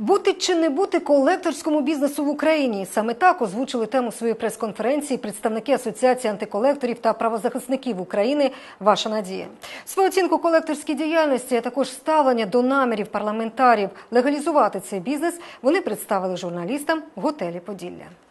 Бути чи не бути колекторському бізнесу в Україні саме так озвучили тему своєї прес-конференції представники Асоціації антиколекторів та правозахисників України. Ваша надія свою оцінку колекторській діяльності, а також ставлення до намірів парламентарів легалізувати цей бізнес. Вони представили журналістам в готелі Поділля.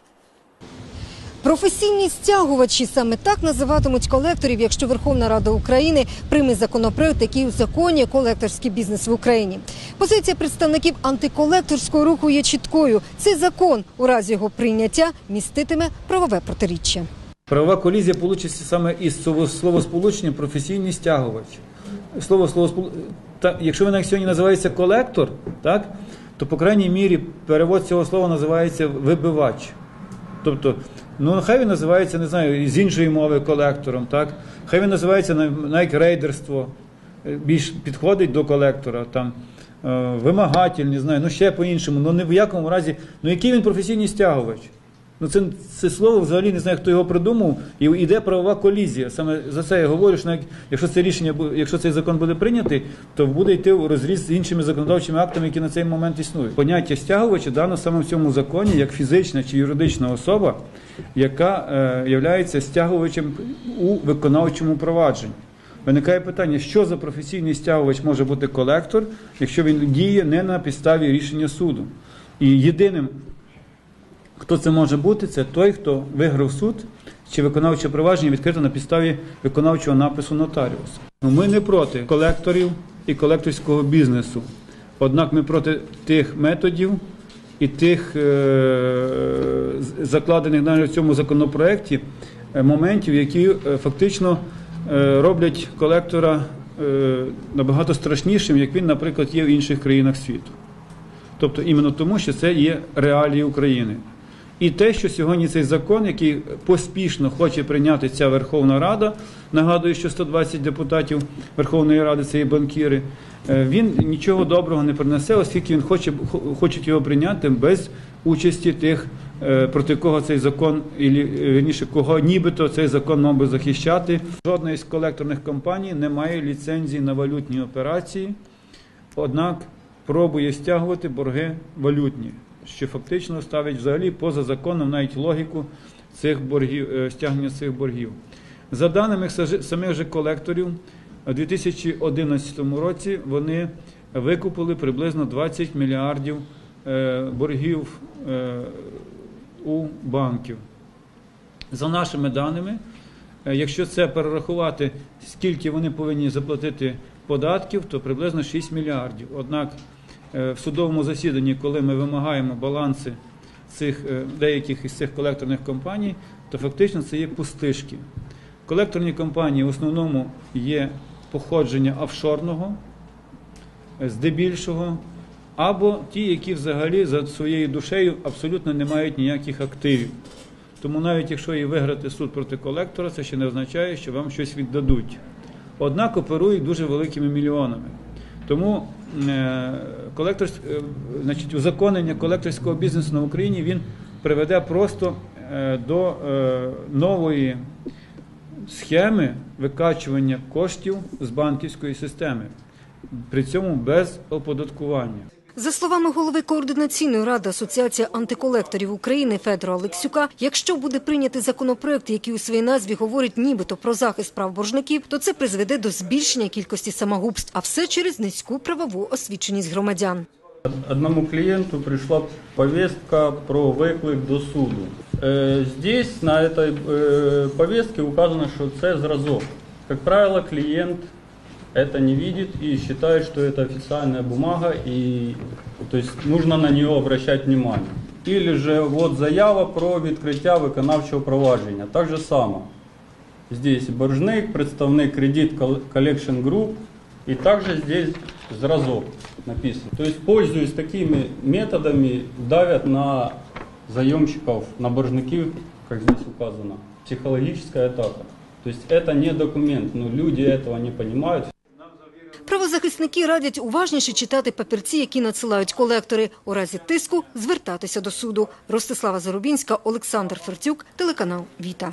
Професійні стягувачі саме так називатимуть колекторів, якщо Верховна Рада України прийме законопроект, який узаконює колекторський бізнес в Україні. Позиція представників антиколекторського руху є чіткою. Цей закон у разі його прийняття міститиме правове протиріччя. Правова колізія вийде саме із цього словосполучення професійний стягувач. Слово словоспол... та, якщо він сьогодні називається колектор, так, то по крайній мірі перевод цього слова називається вибивач. Тобто, ну хай він називається, не знаю, з іншої мови колектором, так? Хай він називається навіть рейдерство, більш підходить до колектора, там, е, вимагатель, не знаю, ну ще по-іншому, ну не в якому разі, ну який він професійний стягувач? Ну, це, це слово взагалі не знаю, хто його придумав, і йде правова колізія. Саме за це я говорю, що навіть якщо це рішення, якщо цей закон буде прийнятий, то буде йти у розріз з іншими законодавчими актами, які на цей момент існують. Поняття стягувача дано саме в цьому законі як фізична чи юридична особа, яка е, стягувачем у виконавчому провадженні. Виникає питання, що за професійний стягувач може бути колектор, якщо він діє не на підставі рішення суду. І єдиним Хто це може бути? Це той, хто виграв суд чи виконавче провадження відкрито на підставі виконавчого напису нотаріуса. Ну, Ми не проти колекторів і колекторського бізнесу. Однак ми проти тих методів і тих е- закладених навіть в цьому законопроекті е, моментів, які е, фактично е, роблять колектора е, набагато страшнішим, як він, наприклад, є в інших країнах світу. Тобто іменно тому, що це є реалії України. І те, що сьогодні цей закон, який поспішно хоче прийняти ця Верховна Рада, нагадую, що 120 депутатів Верховної Ради це є банкіри, е, він нічого доброго не принесе, оскільки він хоче хо- хочуть його прийняти без участі тих, е, проти кого цей закон, і вірніше, кого нібито цей закон мав би захищати. Жодна із колекторних компаній не має ліцензії на валютні операції, однак пробує стягувати борги валютні, що фактично ставить взагалі поза законом навіть логіку цих боргів, е, стягнення цих боргів. За даними самих же колекторів, у 2011 році вони викупили приблизно 20 мільярдів е, боргів е, у банків. За нашими даними, якщо це перерахувати, скільки вони повинні заплатити податків, то приблизно 6 мільярдів. Однак в судовому засіданні, коли ми вимагаємо баланси цих е, деяких із цих колекторних компаній, то фактично це є пустишки. Колекторні компанії в основному є походження офшорного, е, здебільшого, або ті, які взагалі за своєю душею абсолютно не мають ніяких активів. Тому навіть якщо і виграти суд проти колектора, це ще не означає, що вам щось віддадуть. Однак оперують дуже великими мільйонами. Тому е, колектор, е, значить, узаконення колекторського бізнесу на Україні він приведе просто е, до нової схеми викачування коштів з банківської системи, при цьому без оподаткування. За словами голови координаційної ради Асоціації антиколекторів України Федора Олексюка, якщо буде прийнятий законопроект, який у своїй назві говорить нібито про захист прав боржників, то це призведе до збільшення кількості самогубств, а все через низьку правову освіченість громадян. Одному клиенту пришла повестка про виклик до суду. Е, Здесь на этой е, повестке указано, что це зразок. Как правило, клиент это не видит и считает, что это официальная бумага и то есть нужно на нее обращать внимание. Или же вот заява про відкриття виконавчого провадження. Так же само. Здесь боржник, представник Credit Collection Group и также здесь зразок написано. То есть, пользуясь такими методами, давят на заемщиков, на боржников, как здесь указано. Психологическая атака. То есть это не документ, но люди этого не понимают. Правозахисники радять уважніше читати папірці, які надсилають колектори. У разі тиску звертатися до суду. Ростислава Зарубінська, Олександр Ферцюк, телеканал Віта.